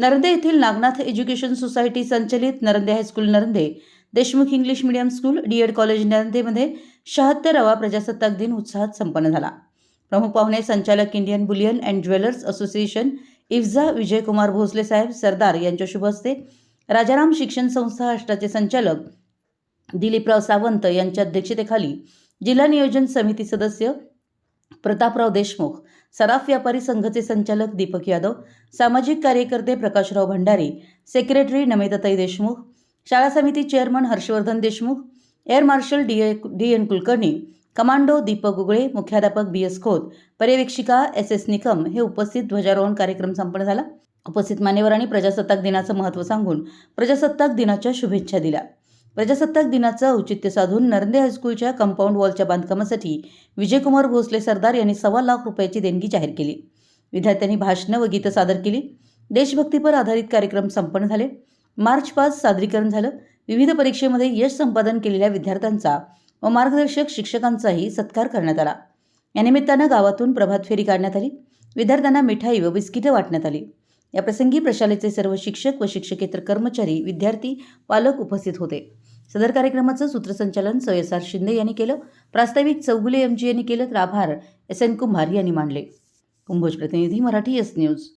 नरंदे येथील Nagnath education society संचलित Narande high school Narande Deshmukh English medium school D Ed college नरंदेमध्ये शहात्तरावा प्रजासत्ताक दिन उत्साहात संपन्न झाला. प्रमुख पाहुणे संचालक Indian bullion and jewellers association इफ्झा Vijaykumar Bhosale साहेब सरदार यांच्या शुभ हस्ते राजाराम शिक्षण संस्था अष्टाचे संचालक दिलीपराव सावंत यांच्या अध्यक्षतेखाली जिल्हा नियोजन समिती सदस्य प्रतापराव देशमुख सराफ व्यापारी संघाचे संचालक दीपक यादव सामाजिक कार्यकर्ते प्रकाशराव भंडारी सेक्रेटरी नमिताताई देशमुख शाळा समिती chairman Harshvardhan Deshmukh air marshal D A D N Kulkarni commando Deepak Ugale मुख्याध्यापक बी एस खोत पर्यवेक्षिका एस एस निकम हे उपस्थित ध्वजारोहण कार्यक्रम संपन्न झाला. उपस्थित मान्यवरांनी प्रजासत्ताक दिनाचं महत्त्व सांगून प्रजासत्ताक दिनाच्या शुभेच्छा दिल्या. प्रजासत्ताक दिनाचं औचित्य साधून नरंदे हायस्कूलच्या कंपाऊंड वॉलच्या बांधकामासाठी विजयकुमार भोसले सरदार यांनी सव्वा लाख रुपयाची देणगी जाहीर केली. विद्यार्थ्यांनी भाषणं व गीतं सादर केली. देशभक्तीपर आधारित कार्यक्रम संपन्न झाले. मार्च पाच सादरीकरण झालं. विविध परीक्षेमध्ये यश संपादन केलेल्या विद्यार्थ्यांचा व मार्गदर्शक शिक्षकांचाही सत्कार करण्यात आला. यानिमित्तानं गावातून प्रभात फेरी काढण्यात आली. विद्यार्थ्यांना मिठाई व बिस्किटं वाटण्यात आली. या प्रसंगी प्रशालेचे सर्व शिक्षक व शिक्षकेतर कर्मचारी विद्यार्थी पालक उपस्थित होते. सदर कार्यक्रमाचं सूत्रसंचालन सयसार शिंदे यांनी केलं. प्रास्ताविक चौगुले एम जी यांनी केलं तर आभार एस एन कुंभार यांनी मांडले कुंभोज प्रतिनिधी मराठी एस न्यूज.